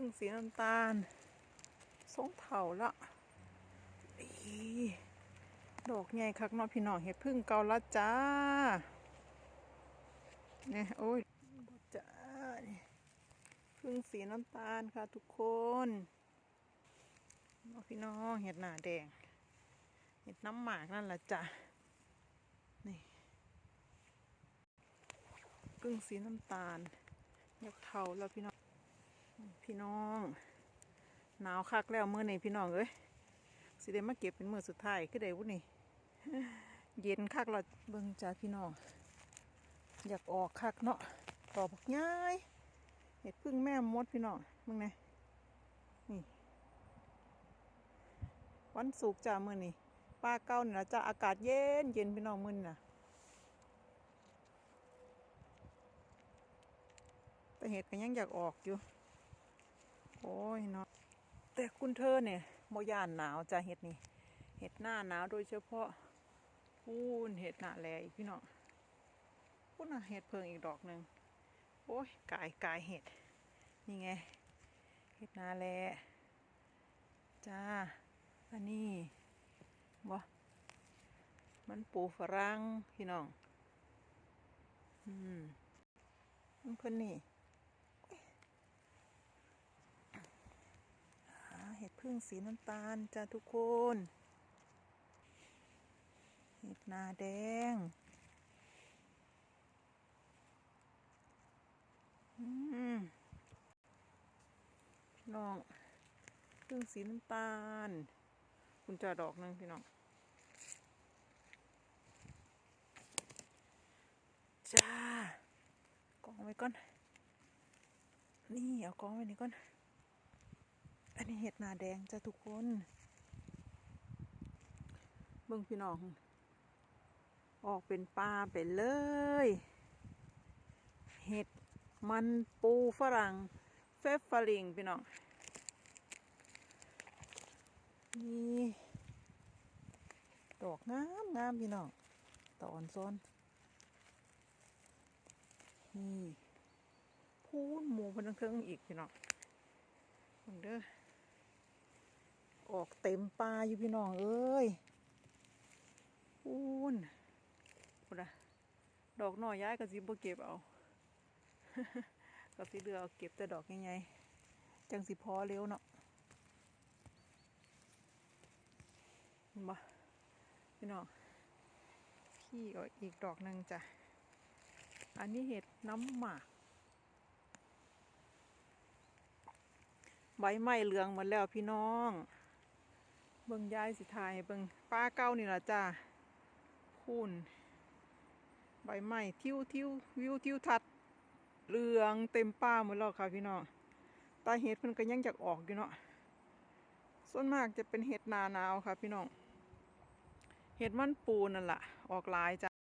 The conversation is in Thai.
พึ่งสีน้ำตาลสงเถาละดอกใหญ่คักเนาะพี่น้องเห็ดพึ่งเกาลัดจ้าเนี่ยโอ้ยจ้าพึ่งสีน้ำตาลค่ะทุกคนเนาะพี่น้องเห็ดหนาแดง เห็ดน้ำหมากนั่นละจ้ะนี่พึ่งสีน้ำตาลอยากเทาแล้วพี่น้อง พี่น้อง หนาวคักแล้วมื้อนี้พี่น้องเอ้ยสิได้มาเก็บเป็นมือสุดท้ายคือได้วุ้นี่เย็นคักเราเบิ่งจ้าพี่น้อง อยากออกคักเนาะต่อบักย้ายเห็ดพึ่งแม่มดพี่น้องมึงไงนี่วันศุกจ้ามือนี้ป้าเก้าเนี่นะจ้าอากาศเย็นเย็นพี่น้องมื้อนี้นะแต่เห็ดก็ยังอยากออกอยู่ โอ้ยเนาะแต่คุณเธอเนี่ยโมยานหนาวจ้ะเห็ดนี่เห็ดหน้าหนาวโดยเฉพาะพูนเห็ดหน้าแลอีกพี่น้องพูนน่ะเห็ดเพิงอีกดอกหนึ่งโอ้ยกายกายเห็ดนี่ไงเห็ดหน้าแลจ้าอันนี้บ่มันปูฝรั่งพี่น้องอืมมันเพิ่นนี่ หาเห็ด พึ่งสีน้ำตาลจ้าทุกคน เห็ดนาแดง อืมพี่น้องพึ่งสีน้ำตาล คุณจ่าดอกหนึงพี่น้อง จ้ากองไว้ก่อน นี่ เอากองไว้นี่ก่อน นี่เห็ดนาแดงจ้ะทุกคน เบิ่งพี่น้อง ออกเป็นปลาไปเลย เห็ดมันปูฝรั่งเฟฟฟาริงพี่น้อง นี่ดอกงามงามพี่น้องตอนซ้อนนี่พูนหมูเพันเครื่องอีกพี่น้องเบิ่งเด้อ ออกเต็มปลาอยู่พี่น้องเอ้ยพูนพูดอะดอกหน่อยย้ายก็สิบ่เก็บเอา ก็สิเดือเอาเก็บแต่ดอกใหญ่ๆจังสิพอเร็วเนาะเห็นบ่พี่น้องพี่เอาอีกดอกหนึ่งจ้ะ อันนี้เห็ดน้ำหมากใบไม้เหลืองหมดแล้วพี่น้อง เบิ่งยายสิทายเบิ่งป้าเก้านี่ล่ะจ้าพูนใบไม้ทิวทิววิวทิวทัดเหลืองเต็มป้าหมดแล้วค่ะพี่น้องตาเห็ดเพิ่นก็ยังอยากออกอยู่เนาะส่วนมากจะเป็นเห็ดหนาหนาวค่ะพี่น้องเห็ดมันปูนั่นล่ะออกลายจ้ะ